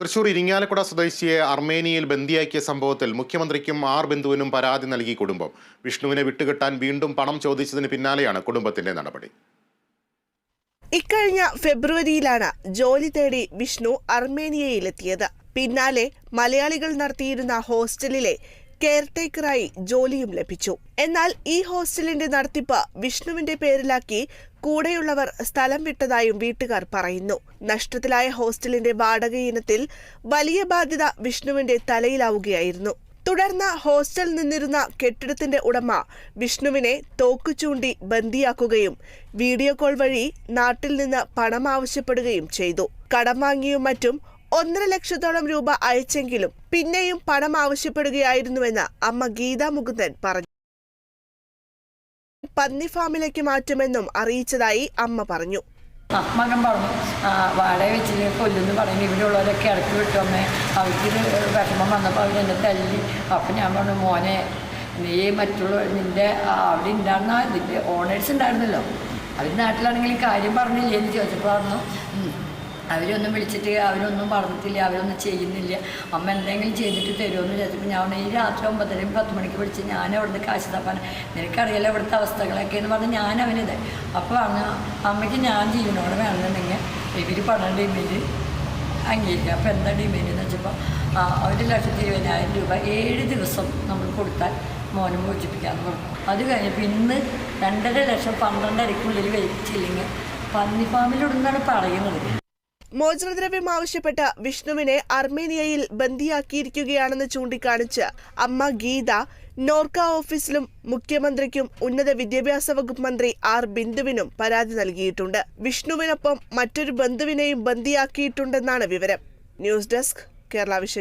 തൃശൂർ ഇരിങ്ങാലക്കുട സ്വദേശിയെ അർമേനിയയിൽ ബന്ദിയാക്കിയ സംഭവത്തിൽ മുഖ്യമന്ത്രിക്കും ആർ ബിന്ദുവിനും പരാതി നൽകി കുടുംബം. വിഷ്ണുവിനെ വിട്ടുകിട്ടാൻ വീണ്ടും പണം ചോദിച്ചതിന് പിന്നാലെയാണ് കുടുംബത്തിന്റെ നടപടി. ഇക്കഴിഞ്ഞ ഫെബ്രുവരിയിലാണ് ജോലി തേടി വിഷ്ണു അർമേനിയയിലെത്തിയത്. പിന്നാലെ മലയാളികൾ നടത്തിയിരുന്ന ഹോസ്റ്റലിലെ കെയർടേക്കറായി ജോലിയും ലഭിച്ചു. എന്നാൽ ഈ ഹോസ്റ്റലിന്റെ നടത്തിപ്പ് വിഷ്ണുവിന്റെ പേരിലാക്കി കൂടെയുള്ളവർ സ്ഥലം വിട്ടതായും വീട്ടുകാർ പറയുന്നു. നഷ്ടത്തിലായ ഹോസ്റ്റലിന്റെ വാടക ഇനത്തിൽ വലിയ ബാധ്യത വിഷ്ണുവിന്റെ തലയിലാവുകയായിരുന്നു. തുടർന്ന് ഹോസ്റ്റൽ നിന്നിരുന്ന കെട്ടിടത്തിന്റെ ഉടമ വിഷ്ണുവിനെ തോക്കു ചൂണ്ടി ബന്ദിയാക്കുകയും വീഡിയോ കോൾ വഴി നാട്ടിൽ നിന്ന് പണം ആവശ്യപ്പെടുകയും ചെയ്തു. കടം വാങ്ങിയും മറ്റും ഒന്നര ലക്ഷത്തോളം രൂപ അയച്ചെങ്കിലും പിന്നെയും പണം ആവശ്യപ്പെടുകയായിരുന്നുവെന്ന് അമ്മ ഗീത മുകുന്ദൻ പറഞ്ഞു. പന്നി ഫാമിലേക്ക് മാറ്റുമെന്നും അറിയിച്ചതായി അമ്മ പറഞ്ഞു. മകൻ പറഞ്ഞു വാടക വെച്ചിട്ട് കൊല്ലുന്നു പറഞ്ഞു ഇവിടെയുള്ളവരൊക്കെ ഇടയ്ക്ക് വിട്ടു അമ്മേ. അവർക്ക് വിഷമം വന്നപ്പോൾ എന്നെ തല്ലി. അപ്പം ഞാൻ പറഞ്ഞു മോനെ നീ മറ്റുള്ള നിന്റെ അവിടെ ഉണ്ടായിരുന്ന ഇതിന്റെ ഓണേഴ്സ് ഉണ്ടായിരുന്നല്ലോ അവർ നാട്ടിലാണെങ്കിൽ കാര്യം പറഞ്ഞില്ലേ? എന്ന് ചോദിച്ചപ്പോൾ പറഞ്ഞു "ഉം, അവരൊന്നും വിളിച്ചിട്ട് അവരൊന്നും പറഞ്ഞിട്ടില്ല അവരൊന്നും ചെയ്യുന്നില്ല. അമ്മ എന്തെങ്കിലും ചെയ്തിട്ട് തരുമെന്ന് വിചാരിച്ചപ്പോൾ ഞാൻ ഈ രാത്രി ഒമ്പതരയും പത്ത് മണിക്ക് വിളിച്ച് ഞാൻ അവിടുന്ന് കാശ് തപ്പാൻ നിനക്കറിയാലോ ഇവിടുത്തെ അവസ്ഥകളൊക്കെ എന്ന് പറഞ്ഞ് ഞാൻ അവനിത് അപ്പോൾ പറഞ്ഞു അമ്മയ്ക്ക് ഞാൻ ജീവനോട് വേണമെന്നുണ്ടെങ്കിൽ ഇവർ പണം ഡിമേജ് അംഗീകരിക്കുക അപ്പോൾ എന്താ ഡിമേജ് എന്ന് വെച്ചപ്പോൾ ഒരു ലക്ഷത്തി ഇരുപതിനായിരം രൂപ ഏഴ് ദിവസം നമ്മൾ കൊടുത്താൽ മോനം മോചിപ്പിക്കാമെന്ന് പറഞ്ഞു. അത് കഴിഞ്ഞപ്പോൾ ഇന്ന് രണ്ടര ലക്ഷം പന്ത്രണ്ടരയ്ക്കുള്ളിൽ വെച്ചില്ലെങ്കിൽ പന്നി ഫാമിലിടുന്നാണ് പറയുന്നത്. മോചനദ്രവ്യം ആവശ്യപ്പെട്ട് വിഷ്ണുവിനെ അർമേനിയയിൽ ബന്ദിയാക്കിയിരിക്കുകയാണെന്ന് ചൂണ്ടിക്കാണിച്ച് അമ്മ ഗീത നോർക്ക ഓഫീസിലും മുഖ്യമന്ത്രിക്കും ഉന്നത വിദ്യാഭ്യാസ വകുപ്പ് മന്ത്രി ആർ ബിന്ദുവിനും പരാതി നൽകിയിട്ടുണ്ട്. വിഷ്ണുവിനൊപ്പം മറ്റൊരു ബന്ധുവിനെയും ബന്ദിയാക്കിയിട്ടുണ്ടെന്നാണ് വിവരം. News desk Kerala vision